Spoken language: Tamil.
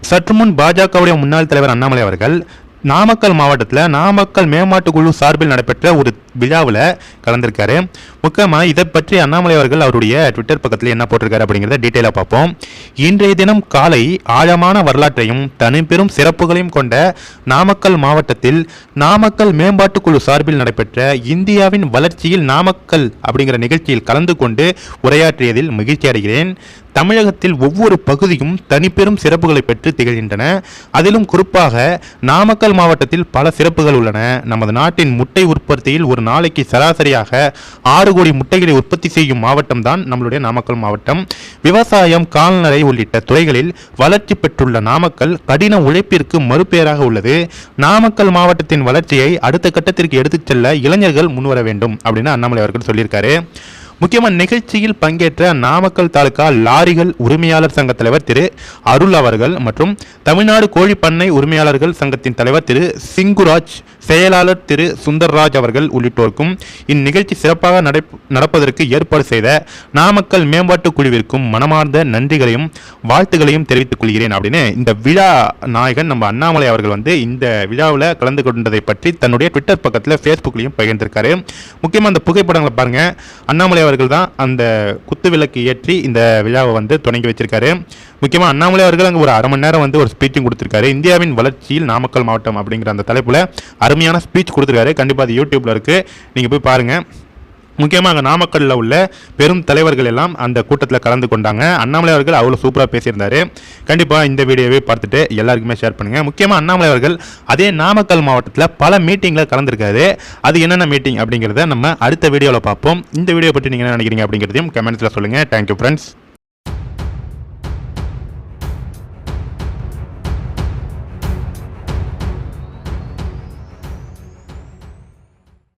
சற்று முன் பாஜகவுடைய முன்னாள் தலைவர் அண்ணாமலை அவர்கள் நாமக்கல் மாவட்டத்தில் நாமக்கல் மேம்பாட்டு குழு சார்பில் நடைபெற்ற ஒரு விழாவில் கலந்திருக்காரு. முக்கியமாக இதை பற்றி அண்ணாமலை அவர்கள் அவருடைய ட்விட்டர் பக்கத்தில் என்ன போட்டிருக்காரு அப்படிங்கிறத டீட்டெயிலாக பார்ப்போம். இன்றைய தினம் காலை ஆழமான வரலாற்றையும் தனிப்பெரும் சிறப்புகளையும் கொண்ட நாமக்கல் மாவட்டத்தில் நாமக்கல் மேம்பாட்டு குழு சார்பில் நடைபெற்ற இந்தியாவின் வளர்ச்சியில் நாமக்கல் அப்படிங்கிற நிகழ்ச்சியில் கலந்து கொண்டு உரையாற்றியதில் மகிழ்ச்சி அடைகிறேன். தமிழகத்தில் ஒவ்வொரு பகுதியும் தனிப்பெரும் சிறப்புகளை பெற்று திகழ்கின்றன. அதிலும் குறிப்பாக நாமக்கல் மாவட்டத்தில் பல சிறப்புகள் உள்ளன. நமது நாட்டின் முட்டை உற்பத்தியில் ஒரு நாளைக்கு சராசரியாக ஆறு கோடி முட்டைகளை உற்பத்தி செய்யும் மாவட்டம் தான் நம்மளுடைய நாமக்கல் மாவட்டம். விவசாயம் கால்நடை உள்ளிட்ட துறைகளில் வளர்ச்சி பெற்றுள்ள நாமக்கல் கடின உழைப்பிற்கு மறுபெயராக உள்ளது. நாமக்கல் மாவட்டத்தின் வளர்ச்சியை அடுத்த கட்டத்திற்கு எடுத்துச் செல்ல இளைஞர்கள் முன்வர வேண்டும் அப்படின்னு அண்ணாமலை அவர்கள் சொல்லியிருக்காரு. முக்கியமாக நிகழ்ச்சியில் பங்கேற்ற நாமக்கல் தாலுகா லாரிகள் உரிமையாளர் சங்க தலைவர் திரு அருள் அவர்கள் மற்றும் தமிழ்நாடு கோழி பண்ணை உரிமையாளர்கள் சங்கத்தின் தலைவர் திரு சிங்குராஜ் செயலாளர் திரு சுந்தர்ராஜ் அவர்கள் உள்ளிட்டோருக்கும் இந்நிகழ்ச்சி சிறப்பாக நடப்பதற்கு ஏற்பாடு செய்த நாமக்கல் மேம்பாட்டு குழுவிற்கும் மனமார்ந்த நன்றிகளையும் வாழ்த்துகளையும் தெரிவித்துக் கொள்கிறேன் அப்படின்னு இந்த விழா நாயகன் நம்ம அண்ணாமலை அவர்கள் வந்து இந்த விழாவில் கலந்து கொண்டதை பற்றி தன்னுடைய ட்விட்டர் பக்கத்தில் ஃபேஸ்புக்லையும் பகிர்ந்திருக்காரு. முக்கியமாக அந்த புகைப்படங்களை பாருங்க. அண்ணாமலை அவர்கள் தான் அந்த குத்து விளக்கு ஏற்றி இந்த விழாவை வந்து தொடங்கி வச்சிருக்காரு. முக்கியமாக அண்ணாமலை அவர்கள் அங்கே ஒரு அரை மணி நேரம் வந்து ஒரு ஸ்பீச்சும் கொடுத்துருக்காரு. இந்தியாவின் வளர்ச்சியில் நாமக்கல் மாவட்டம் அப்படிங்கிற அந்த தலைப்பில் அருமையான ஸ்பீச் கொடுத்துருக்காரு. கண்டிப்பாக அது யூடியூப்பில் இருக்குது நீங்கள் போய் பாருங்கள் முக்கியமாக அங்கே நாமக்கல்லில் உள்ள பெரும் தலைவர்கள் எல்லாம் அந்த கூட்டத்தில் கலந்து கொண்டாங்க. அண்ணாமலை அவர்கள் அவ்வளோ சூப்பராக பேசியிருந்தாரு. கண்டிப்பாக இந்த வீடியோவை பார்த்துட்டு எல்லாருக்குமே ஷேர் பண்ணுங்கள் முக்கியமாக அண்ணாமலை அவர்கள் அதே நாமக்கல் மாவட்டத்தில் பல மீட்டிங்கில் கலந்துருக்காரு. அது என்னென்ன மீட்டிங் அப்படிங்கிறத நம்ம அடுத்த வீடியோவில் பார்ப்போம். இந்த வீடியோ பற்றி நீங்கள் என்ன நினைக்கிறீங்க அப்படிங்கிறதையும் கமெண்ட்ஸில் சொல்லுங்கள் தேங்க்யூ ஃப்ரெண்ட்ஸ்